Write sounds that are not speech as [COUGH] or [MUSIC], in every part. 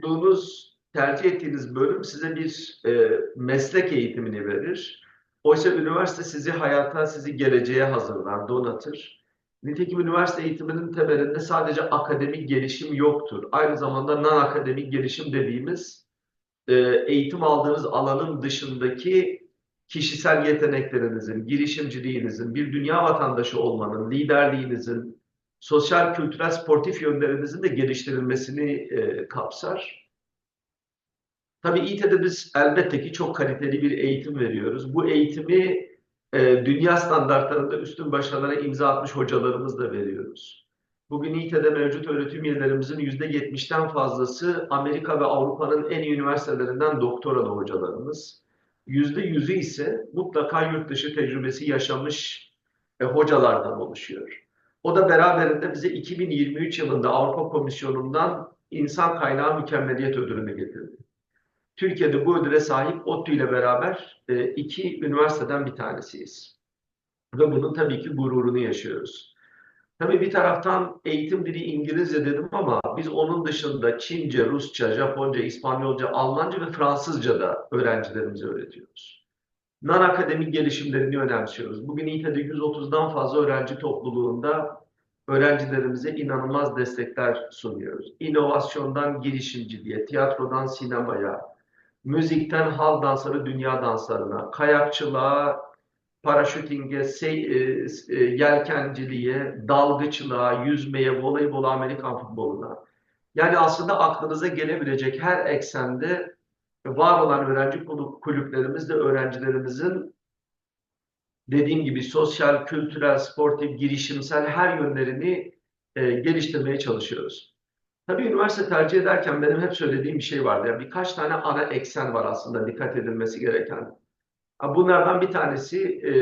okuduğunuz, tercih ettiğiniz bölüm size bir e, meslek eğitimini verir. Oysa üniversite sizi hayata, sizi geleceğe hazırlar, donatır. Nitekim üniversite eğitiminin temelinde sadece akademik gelişim yoktur. Aynı zamanda non-akademik gelişim dediğimiz e, eğitim aldığınız alanın dışındaki kişisel yeteneklerinizin, girişimciliğinizin, bir dünya vatandaşı olmanın, liderliğinizin, sosyal, kültürel, sportif yönlerinizin de geliştirilmesini e, kapsar. Tabii İİTE'de biz elbette ki çok kaliteli bir eğitim veriyoruz. Bu eğitimi e, dünya standartlarında üstün başarılara imza atmış hocalarımızla veriyoruz. Bugün İİTE'de mevcut öğretim üyelerimizin %70'ten fazlası Amerika ve Avrupa'nın en iyi üniversitelerinden doktoralı hocalarımız. %100'ü ise mutlaka yurt dışı tecrübesi yaşamış e, hocalardan oluşuyor. O da beraberinde bize 2023 yılında Avrupa Komisyonu'ndan insan kaynağı mükemmeliyet ödülünü getirdi. Türkiye'de bu ödüle sahip ODTÜ ile beraber e, iki üniversiteden bir tanesiyiz. Ve bunun tabii ki gururunu yaşıyoruz. Tabii bir taraftan eğitim dili İngilizce dedim ama biz onun dışında Çince, Rusça, Japonca, İspanyolca, Almanca ve Fransızca da öğrencilerimize öğretiyoruz. Non-akademik gelişimlerini önemsiyoruz. Bugün İT'de 130'dan fazla öğrenci topluluğunda öğrencilerimize inanılmaz destekler sunuyoruz. İnovasyondan girişimciliğe, tiyatrodan sinemaya, müzikten hal dansları dünya danslarına, kayakçılığa, paraşütinge, sey, e, e, yelkenciliğe, dalgıçlığa, yüzmeye, voleybola, Amerikan futboluna. Yani aslında aklınıza gelebilecek her eksende var olan öğrenci kulüplerimizde öğrencilerimizin dediğim gibi sosyal, kültürel, sportif, girişimsel her yönlerini e, geliştirmeye çalışıyoruz. Tabii üniversite tercih ederken benim hep söylediğim bir şey vardı. Yani birkaç tane ana eksen var aslında dikkat edilmesi gereken. Bunlardan bir tanesi e,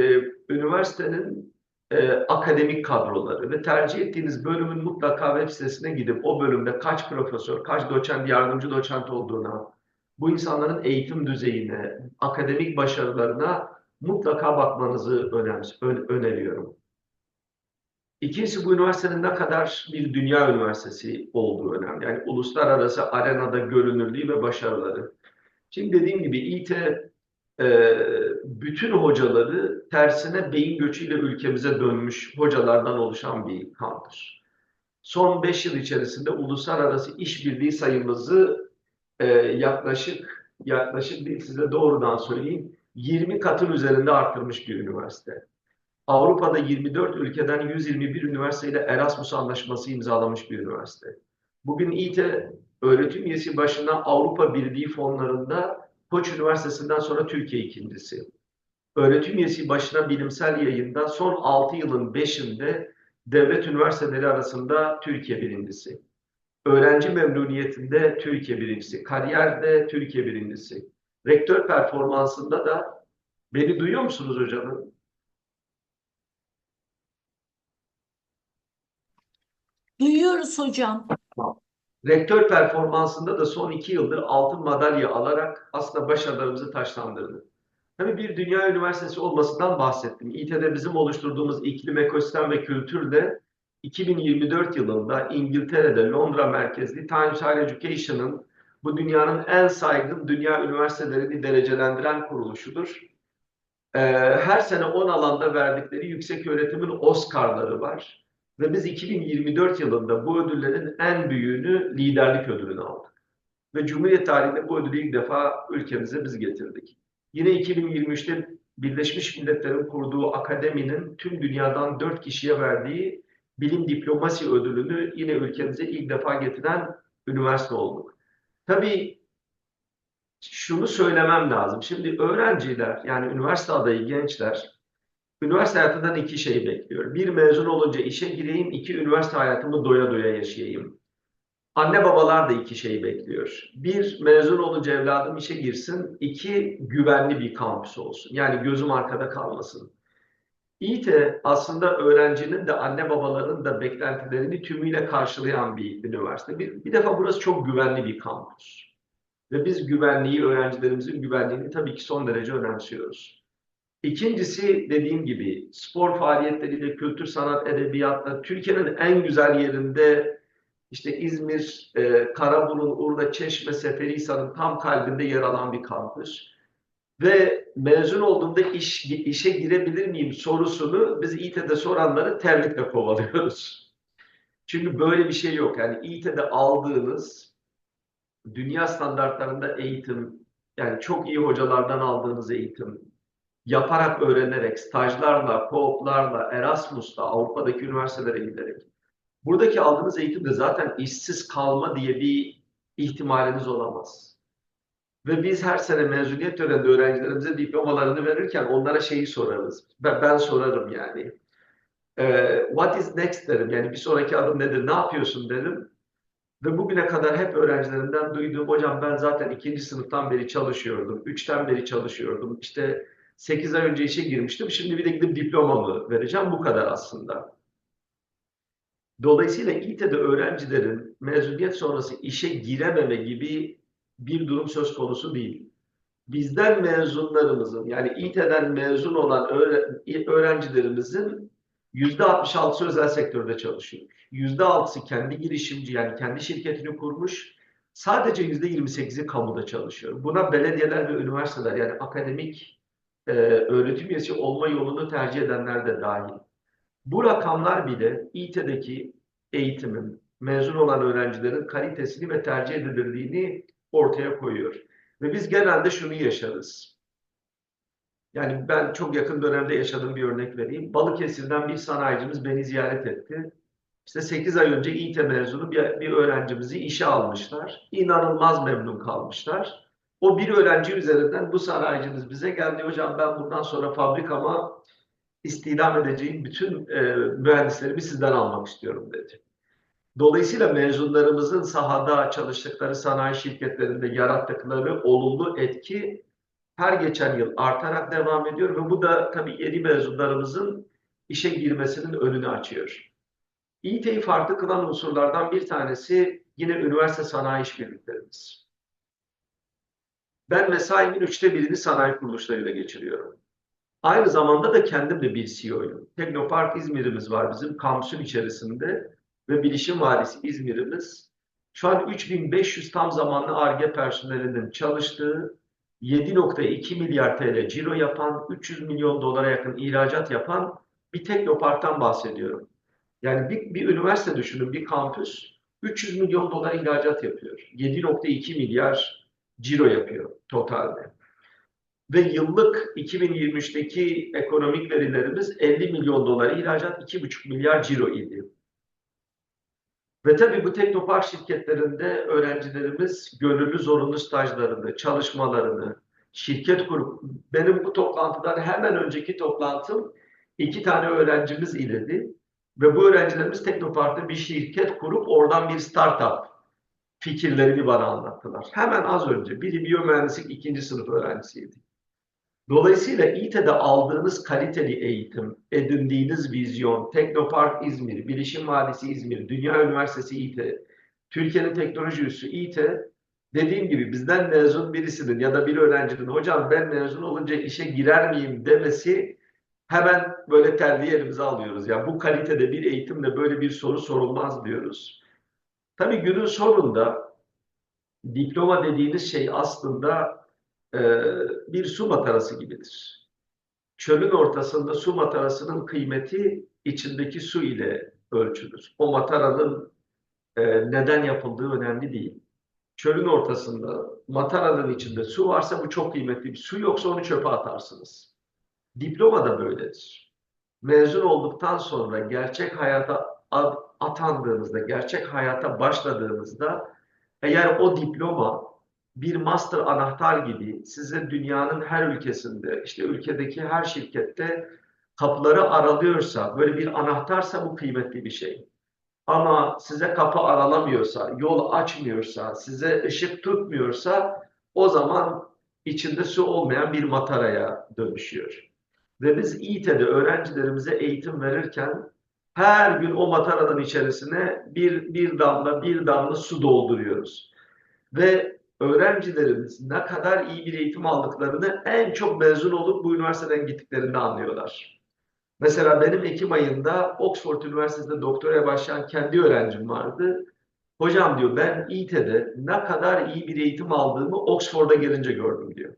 üniversitenin e, akademik kadroları ve tercih ettiğiniz bölümün mutlaka web sitesine gidip o bölümde kaç profesör, kaç doçent, yardımcı doçent olduğuna, bu insanların eğitim düzeyine, akademik başarılarına mutlaka bakmanızı öneriyorum. İkincisi bu üniversitenin ne kadar bir dünya üniversitesi olduğu önemli. Yani uluslararası arenada görünürlüğü ve başarıları. Şimdi dediğim gibi İT e, bütün hocaları tersine beyin göçüyle ülkemize dönmüş hocalardan oluşan bir kampüs. Son 5 yıl içerisinde uluslararası işbirliği sayımızı e, yaklaşık yaklaşık değil size doğrudan söyleyeyim 20 katın üzerinde arttırmış bir üniversite. Avrupa'da 24 ülkeden 121 üniversiteyle Erasmus anlaşması imzalamış bir üniversite. Bugün İT öğretim üyesi başına Avrupa Birliği fonlarında Koç Üniversitesi'nden sonra Türkiye ikincisi. Öğretim üyesi başına bilimsel yayında son 6 yılın 5'inde devlet üniversiteleri arasında Türkiye birincisi. Öğrenci memnuniyetinde Türkiye birincisi. Kariyerde Türkiye birincisi. Rektör performansında da beni duyuyor musunuz hocam? Duyuyoruz hocam. Rektör performansında da son iki yıldır altın madalya alarak aslında başarılarımızı taşlandırdı. Tabii bir dünya üniversitesi olmasından bahsettim. İT'de bizim oluşturduğumuz iklim, ekosistem ve kültürle 2024 yılında İngiltere'de Londra merkezli Times Higher Education'ın bu dünyanın en saygın dünya üniversitelerini derecelendiren kuruluşudur. Ee, her sene 10 alanda verdikleri yüksek öğretimin Oscar'ları var. Ve biz 2024 yılında bu ödüllerin en büyüğünü liderlik ödülünü aldık. Ve Cumhuriyet tarihinde bu ödülü ilk defa ülkemize biz getirdik. Yine 2023'te Birleşmiş Milletler'in kurduğu akademinin tüm dünyadan dört kişiye verdiği bilim diplomasi ödülünü yine ülkemize ilk defa getiren üniversite olduk. Tabii şunu söylemem lazım. Şimdi öğrenciler yani üniversite adayı gençler üniversite hayatından iki şey bekliyor. Bir mezun olunca işe gireyim, iki üniversite hayatımı doya doya yaşayayım. Anne babalar da iki şeyi bekliyor. Bir, mezun olunca evladım işe girsin. İki, güvenli bir kampüs olsun. Yani gözüm arkada kalmasın. İİT aslında öğrencinin de anne babaların da beklentilerini tümüyle karşılayan bir üniversite. Bir, bir defa burası çok güvenli bir kampüs. Ve biz güvenliği, öğrencilerimizin güvenliğini tabii ki son derece önemsiyoruz. İkincisi dediğim gibi spor faaliyetleriyle, kültür, sanat, edebiyatla Türkiye'nin en güzel yerinde işte İzmir, e, Karaburun, Urla, Çeşme, Seferihisar'ın tam kalbinde yer alan bir kampüs. Ve mezun olduğumda iş, işe girebilir miyim sorusunu biz İT'de soranları terlikle kovalıyoruz. Çünkü böyle bir şey yok. Yani İT'de aldığınız dünya standartlarında eğitim, yani çok iyi hocalardan aldığınız eğitim, yaparak öğrenerek, stajlarla, co-op'larla, Erasmus'la, Avrupa'daki üniversitelere giderek. Buradaki aldığınız eğitimde zaten işsiz kalma diye bir ihtimaliniz olamaz. Ve biz her sene mezuniyet töreninde öğrencilerimize diplomalarını verirken onlara şeyi sorarız. Ben, ben sorarım yani. Ee, what is next derim. Yani bir sonraki adım nedir? Ne yapıyorsun derim. Ve bugüne kadar hep öğrencilerimden duyduğum hocam ben zaten ikinci sınıftan beri çalışıyordum. Üçten beri çalışıyordum. İşte 8 ay önce işe girmiştim. Şimdi bir de gidip diplomamı vereceğim. Bu kadar aslında. Dolayısıyla İT'de öğrencilerin mezuniyet sonrası işe girememe gibi bir durum söz konusu değil. Bizden mezunlarımızın yani İT'den mezun olan öğrencilerimizin %66'sı özel sektörde çalışıyor. %6'sı kendi girişimci yani kendi şirketini kurmuş. Sadece %28'i kamuda çalışıyor. Buna belediyeler ve üniversiteler yani akademik e, öğretim üyesi olma yolunu tercih edenler de dahil. Bu rakamlar bile İT'deki eğitimin, mezun olan öğrencilerin kalitesini ve tercih edildiğini ortaya koyuyor. Ve biz genelde şunu yaşarız. Yani ben çok yakın dönemde yaşadığım bir örnek vereyim. Balıkesir'den bir sanayicimiz beni ziyaret etti. İşte 8 ay önce İT mezunu bir, bir öğrencimizi işe almışlar. İnanılmaz memnun kalmışlar. O bir öğrenci üzerinden bu sanayicimiz bize geldi. Hocam ben bundan sonra fabrikama istihdam edeceğim bütün e, mühendislerimi sizden almak istiyorum dedi. Dolayısıyla mezunlarımızın sahada çalıştıkları sanayi şirketlerinde yarattıkları olumlu etki her geçen yıl artarak devam ediyor ve bu da tabii yeni mezunlarımızın işe girmesinin önünü açıyor. İT'yi farklı kılan unsurlardan bir tanesi yine üniversite sanayi işbirliklerimiz. Ben mesaimin üçte birini sanayi kuruluşlarıyla geçiriyorum. Aynı zamanda da kendim de bir CEO'yum. Teknopark İzmir'imiz var bizim kampüsün içerisinde ve Bilişim Vadisi İzmir'imiz. Şu an 3500 tam zamanlı ARGE personelinin çalıştığı 7.2 milyar TL ciro yapan, 300 milyon dolara yakın ihracat yapan bir teknoparktan bahsediyorum. Yani bir, bir üniversite düşünün, bir kampüs 300 milyon dolar ihracat yapıyor. 7.2 milyar ciro yapıyor totalde. Ve yıllık 2023'teki ekonomik verilerimiz 50 milyon dolar ihracat, 2,5 milyar ciro idi. Ve tabii bu teknopark şirketlerinde öğrencilerimiz gönüllü zorunlu stajlarını, çalışmalarını, şirket kurup, benim bu toplantıdan hemen önceki toplantım iki tane öğrencimiz iledi. Ve bu öğrencilerimiz Teknopark'ta bir şirket kurup oradan bir startup fikirlerini bana anlattılar. Hemen az önce biri biyomühendislik ikinci sınıf öğrencisiydi. Dolayısıyla İT'de aldığınız kaliteli eğitim, edindiğiniz vizyon, Teknopark İzmir, Bilişim Vadisi İzmir, Dünya Üniversitesi İT, Türkiye'nin teknoloji üssü İT, dediğim gibi bizden mezun birisinin ya da bir öğrencinin hocam ben mezun olunca işe girer miyim demesi hemen böyle terliği elimize alıyoruz. Yani bu kalitede bir eğitimle böyle bir soru sorulmaz diyoruz. Tabii günün sonunda diploma dediğiniz şey aslında e, bir su matarası gibidir. Çölün ortasında su matarasının kıymeti içindeki su ile ölçülür. O mataranın e, neden yapıldığı önemli değil. Çölün ortasında mataranın içinde su varsa bu çok kıymetli bir su yoksa onu çöpe atarsınız. Diploma da böyledir. Mezun olduktan sonra gerçek hayata atandığınızda, gerçek hayata başladığınızda eğer o diploma bir master anahtar gibi size dünyanın her ülkesinde, işte ülkedeki her şirkette kapıları aralıyorsa, böyle bir anahtarsa bu kıymetli bir şey. Ama size kapı aralamıyorsa, yol açmıyorsa, size ışık tutmuyorsa o zaman içinde su olmayan bir mataraya dönüşüyor. Ve biz İT'de öğrencilerimize eğitim verirken her gün o mataranın içerisine bir, bir damla bir damla su dolduruyoruz. Ve öğrencilerimiz ne kadar iyi bir eğitim aldıklarını en çok mezun olup bu üniversiteden gittiklerinde anlıyorlar. Mesela benim Ekim ayında Oxford Üniversitesi'nde doktoraya başlayan kendi öğrencim vardı. Hocam diyor ben İT'de ne kadar iyi bir eğitim aldığımı Oxford'a gelince gördüm diyor.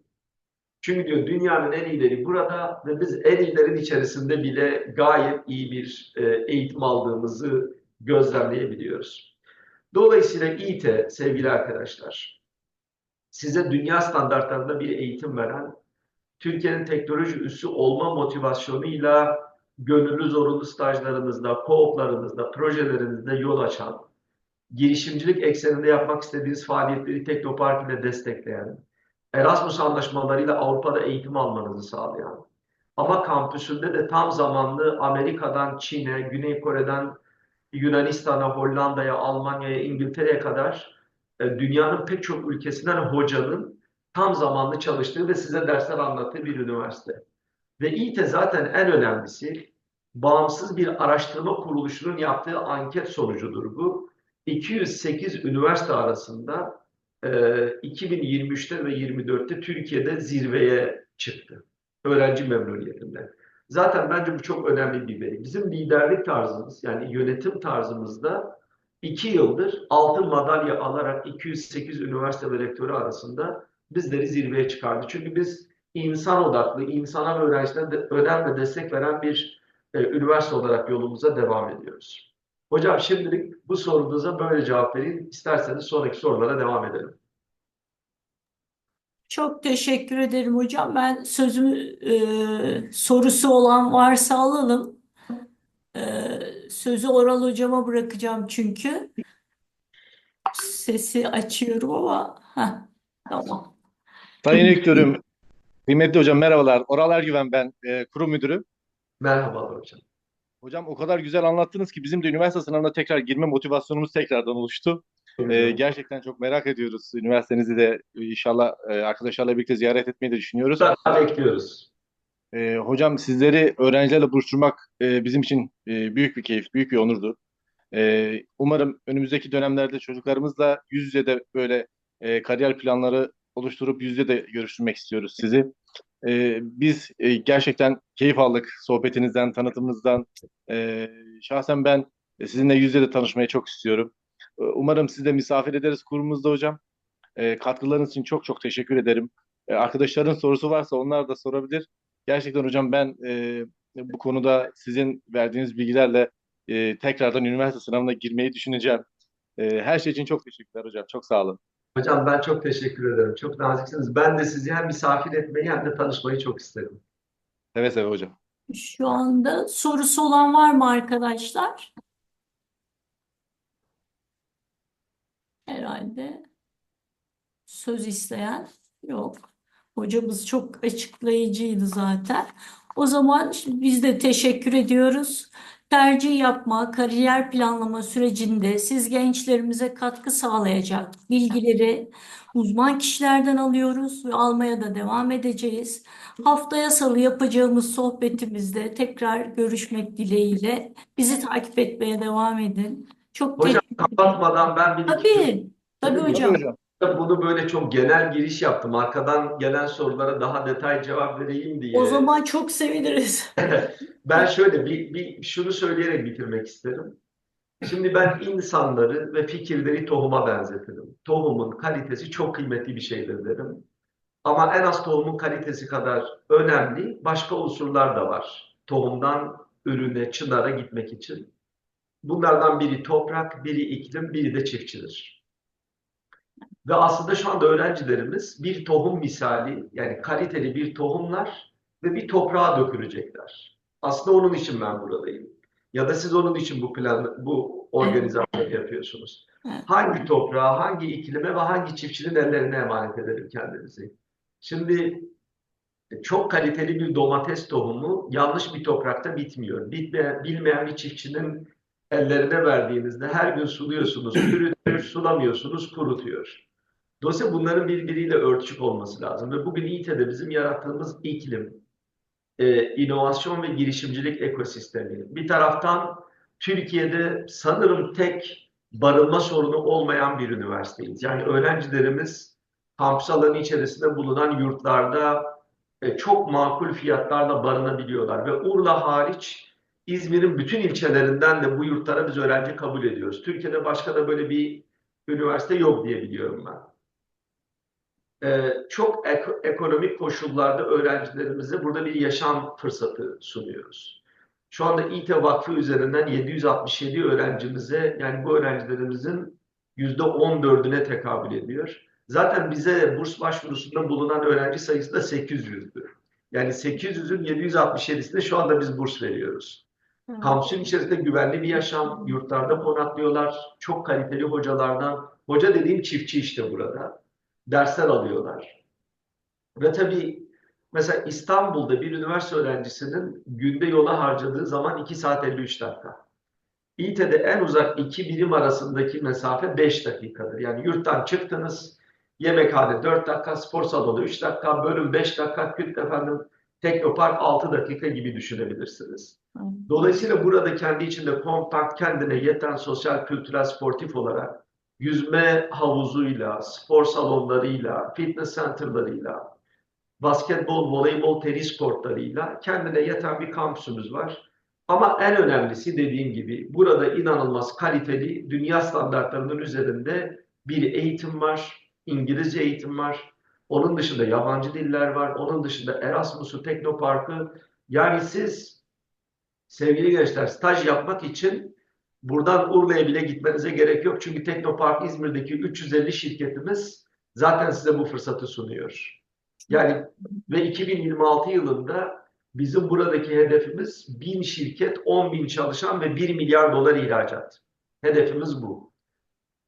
Çünkü diyor dünyanın en iyileri burada ve biz en iyilerin içerisinde bile gayet iyi bir e, eğitim aldığımızı gözlemleyebiliyoruz. Dolayısıyla İT sevgili arkadaşlar size dünya standartlarında bir eğitim veren Türkiye'nin teknoloji üssü olma motivasyonuyla gönüllü zorunlu stajlarınızda, kooplarınızda, projelerinizde yol açan, girişimcilik ekseninde yapmak istediğiniz faaliyetleri Teknopark ile destekleyen, Erasmus anlaşmalarıyla Avrupa'da eğitim almanızı sağlayan, ama kampüsünde de tam zamanlı Amerika'dan Çin'e, Güney Kore'den Yunanistan'a, Hollanda'ya, Almanya'ya, İngiltere'ye kadar dünyanın pek çok ülkesinden hocanın tam zamanlı çalıştığı ve size dersler anlattığı bir üniversite. Ve İTE zaten en önemlisi bağımsız bir araştırma kuruluşunun yaptığı anket sonucudur bu. 208 üniversite arasında e, 2023'te ve 24'te Türkiye'de zirveye çıktı. Öğrenci memnuniyetinde. Zaten bence bu çok önemli bir veri. Bizim liderlik tarzımız yani yönetim tarzımızda iki yıldır altın madalya alarak 208 üniversite ve rektörü arasında bizleri zirveye çıkardı. Çünkü biz insan odaklı, insana ve öğrencilere de önem ve destek veren bir e, üniversite olarak yolumuza devam ediyoruz. Hocam şimdilik bu sorunuza böyle cevap vereyim. İsterseniz sonraki sorulara devam edelim. Çok teşekkür ederim hocam. Ben sözümü e, sorusu olan varsa alalım. Sözü Oral hocama bırakacağım çünkü. Sesi açıyorum ama heh, tamam. Sayın Rektörüm, kıymetli hocam merhabalar. Oral Ergüven ben, e, kurum müdürü. Merhabalar hocam. Hocam o kadar güzel anlattınız ki bizim de üniversite sınavına tekrar girme motivasyonumuz tekrardan oluştu. E, gerçekten çok merak ediyoruz. Üniversitenizi de inşallah e, arkadaşlarla birlikte ziyaret etmeyi de düşünüyoruz. Daha bekliyoruz. E, hocam sizleri öğrencilerle buluşturmak e, bizim için e, büyük bir keyif, büyük bir onurdu. E, umarım önümüzdeki dönemlerde çocuklarımızla yüz yüze de böyle e, kariyer planları oluşturup yüz yüze de görüştürmek istiyoruz sizi. E, biz e, gerçekten keyif aldık sohbetinizden, tanıtımınızdan. E, şahsen ben sizinle yüz yüze de tanışmayı çok istiyorum. E, umarım sizi de misafir ederiz kurumumuzda hocam. E, katkılarınız için çok çok teşekkür ederim. E, arkadaşların sorusu varsa onlar da sorabilir. Gerçekten hocam ben e, bu konuda sizin verdiğiniz bilgilerle e, tekrardan üniversite sınavına girmeyi düşüneceğim. E, her şey için çok teşekkürler hocam. Çok sağ olun. Hocam ben çok teşekkür ederim. Çok naziksiniz. Ben de sizi hem misafir etmeyi hem de tanışmayı çok isterim. Seve seve hocam. Şu anda sorusu olan var mı arkadaşlar? Herhalde söz isteyen yok. Hocamız çok açıklayıcıydı zaten. O zaman biz de teşekkür ediyoruz. Tercih yapma, kariyer planlama sürecinde siz gençlerimize katkı sağlayacak bilgileri uzman kişilerden alıyoruz ve almaya da devam edeceğiz. Haftaya salı yapacağımız sohbetimizde tekrar görüşmek dileğiyle bizi takip etmeye devam edin. Çok Hocam kapatmadan ben bir tabii Tabii hocam. hocam. Bunu böyle çok genel giriş yaptım. Arkadan gelen sorulara daha detay cevap vereyim diye. O zaman çok seviniriz. [LAUGHS] Ben şöyle bir, bir şunu söyleyerek bitirmek isterim. Şimdi ben insanları ve fikirleri tohuma benzetirim. Tohumun kalitesi çok kıymetli bir şeydir derim. Ama en az tohumun kalitesi kadar önemli başka unsurlar da var. Tohumdan ürüne, çınara gitmek için. Bunlardan biri toprak, biri iklim, biri de çiftçidir. Ve aslında şu anda öğrencilerimiz bir tohum misali, yani kaliteli bir tohumlar ve bir toprağa dökülecekler. Aslında onun için ben buradayım. Ya da siz onun için bu plan, bu organizasyonu yapıyorsunuz. Hangi toprağa, hangi iklime ve hangi çiftçinin ellerine emanet edelim kendimizi? Şimdi e, çok kaliteli bir domates tohumu yanlış bir toprakta bitmiyor. Bitmeyen, bilmeyen bir çiftçinin ellerine verdiğinizde her gün suluyorsunuz, [CLEARS THROAT] çürütüyor, sulamıyorsunuz, kurutuyor. Dolayısıyla bunların birbiriyle örtüşük olması lazım. Ve bugün İT'de bizim yarattığımız iklim, e, inovasyon ve girişimcilik ekosistemi. Bir taraftan Türkiye'de sanırım tek barınma sorunu olmayan bir üniversiteyiz. Yani öğrencilerimiz kampüs alanı içerisinde bulunan yurtlarda e, çok makul fiyatlarla barınabiliyorlar. Ve Urla hariç İzmir'in bütün ilçelerinden de bu yurtlara biz öğrenci kabul ediyoruz. Türkiye'de başka da böyle bir üniversite yok diye biliyorum ben. Ee, çok ek- ekonomik koşullarda öğrencilerimize burada bir yaşam fırsatı sunuyoruz. Şu anda İTE Vakfı üzerinden 767 öğrencimize yani bu öğrencilerimizin %14'üne tekabül ediyor. Zaten bize burs başvurusunda bulunan öğrenci sayısı da 800'dü. Yani 800'ün 767'sine şu anda biz burs veriyoruz. Kampüsün içerisinde güvenli bir yaşam, yurtlarda konaklıyorlar. Çok kaliteli hocalardan, hoca dediğim çiftçi işte burada. Dersler alıyorlar. Ve tabii mesela İstanbul'da bir üniversite öğrencisinin günde yola harcadığı zaman 2 saat 53 dakika. İT'de en uzak iki birim arasındaki mesafe 5 dakikadır. Yani yurttan çıktınız, yemekhane 4 dakika, spor salonu 3 dakika, bölüm 5 dakika, küt efendim teknopark 6 dakika gibi düşünebilirsiniz. Dolayısıyla burada kendi içinde kompakt, kendine yeten sosyal, kültürel, sportif olarak yüzme havuzuyla, spor salonlarıyla, fitness centerlarıyla, basketbol, voleybol, tenis kortlarıyla kendine yeten bir kampüsümüz var. Ama en önemlisi dediğim gibi burada inanılmaz kaliteli, dünya standartlarının üzerinde bir eğitim var, İngilizce eğitim var. Onun dışında yabancı diller var. Onun dışında Erasmus'u, Teknopark'ı. Yani siz sevgili gençler staj yapmak için buradan Urla'ya bile gitmenize gerek yok. Çünkü Teknopark İzmir'deki 350 şirketimiz zaten size bu fırsatı sunuyor. Yani ve 2026 yılında bizim buradaki hedefimiz 1000 şirket, 10 bin çalışan ve 1 milyar dolar ihracat. Hedefimiz bu.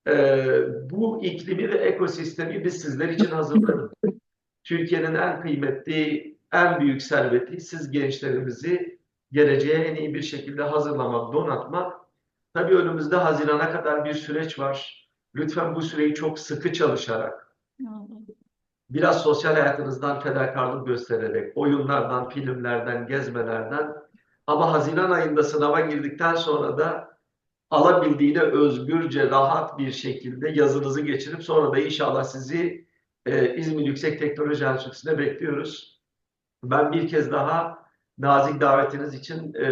Ee, bu iklimi ve ekosistemi biz sizler için hazırladık. [LAUGHS] Türkiye'nin en kıymetli, en büyük serveti siz gençlerimizi geleceğe en iyi bir şekilde hazırlamak, donatmak. Tabii önümüzde Haziran'a kadar bir süreç var. Lütfen bu süreyi çok sıkı çalışarak, biraz sosyal hayatınızdan fedakarlık göstererek, oyunlardan, filmlerden, gezmelerden ama Haziran ayında sınava girdikten sonra da alabildiğine özgürce, rahat bir şekilde yazınızı geçirip sonra da inşallah sizi e, İzmir Yüksek Teknoloji Enstitüsü'ne bekliyoruz. Ben bir kez daha nazik davetiniz için e,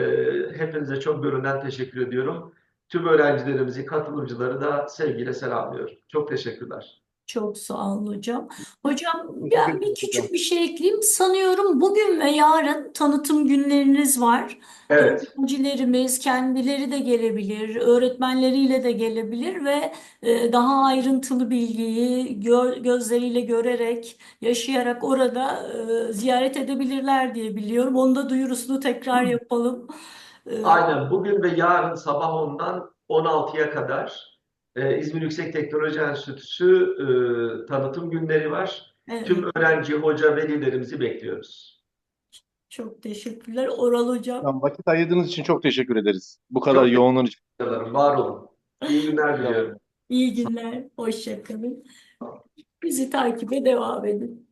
hepinize çok gönülden teşekkür ediyorum. Tüm öğrencilerimizi, katılımcıları da sevgiyle selamlıyorum. Çok teşekkürler. Çok sağ olun hocam. Hocam ben bir küçük bir şey ekleyeyim. Sanıyorum bugün ve yarın tanıtım günleriniz var. Evet. Öğrencilerimiz kendileri de gelebilir, öğretmenleriyle de gelebilir ve e, daha ayrıntılı bilgiyi gö- gözleriyle görerek, yaşayarak orada e, ziyaret edebilirler diye biliyorum. Onu da duyurusunu tekrar yapalım. E, Aynen. Bugün ve yarın sabah 10'dan 16'ya kadar e, İzmir Yüksek Teknoloji Enstitüsü e, tanıtım günleri var. evet, Tüm öğrenci, hoca, velilerimizi bekliyoruz. çok teşekkürler. Oral hocam. Hocam, vakit ayırdığınız için çok teşekkür ederiz. Bu kadar Çok yoğunluğun için. Var olun. İyi günler diliyorum. İyi günler, hoşça kalın. Bizi takibe devam edin.